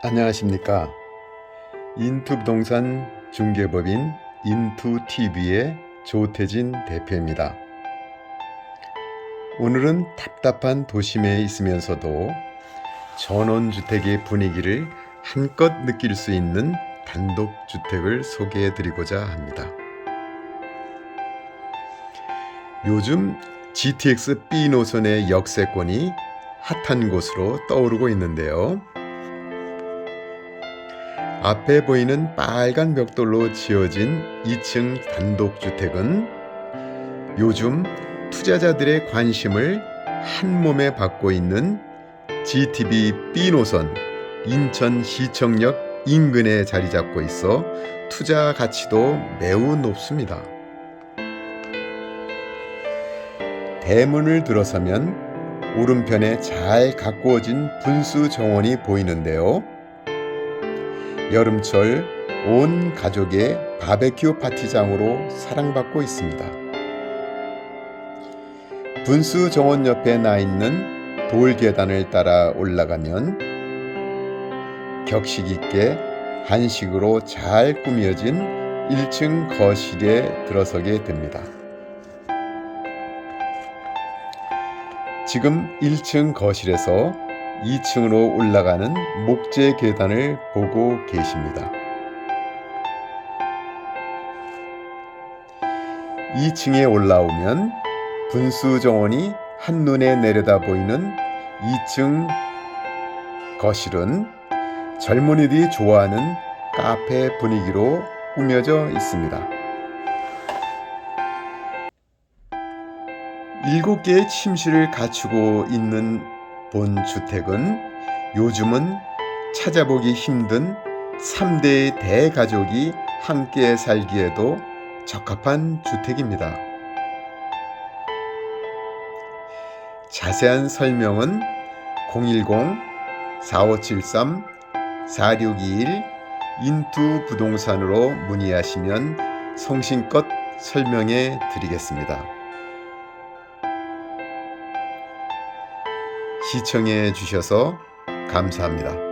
안녕하십니까. 인투부동산 중개법인 인투TV의 조태진 대표입니다. 오늘은 답답한 도심에 있으면서도 전원주택의 분위기를 한껏 느낄 수 있는 단독주택을 소개해 드리고자 합니다. 요즘 GTX B 노선의 역세권이 핫한 곳으로 떠오르고 있는데요. 앞에 보이는 빨간 벽돌로 지어진 2층 단독주택은 요즘 투자자들의 관심을 한 몸에 받고 있는 GTB B 노선 인천시청역 인근에 자리 잡고 있어 투자 가치도 매우 높습니다. 대문을 들어서면 오른편에 잘 가꾸어진 분수 정원이 보이는데요. 여름철 온 가족의 바베큐 파티장으로 사랑받고 있습니다. 분수 정원 옆에 나 있는 돌 계단을 따라 올라가면 격식 있게 한식으로 잘 꾸며진 1층 거실에 들어서게 됩니다. 지금 1층 거실에서 2층으로 올라가는 목재 계단을 보고 계십니다. 2층에 올라오면 분수 정원이 한눈에 내려다 보이는 2층 거실은 젊은이들이 좋아하는 카페 분위기로 꾸며져 있습니다. 일곱 개의 침실을 갖추고 있는 본 주택은 요즘은 찾아보기 힘든 3대의 대가족이 함께 살기에도 적합한 주택입니다. 자세한 설명은 010-4573-4621 인투 부동산으로 문의하시면 성심껏 설명해 드리겠습니다. 시청해 주셔서 감사합니다.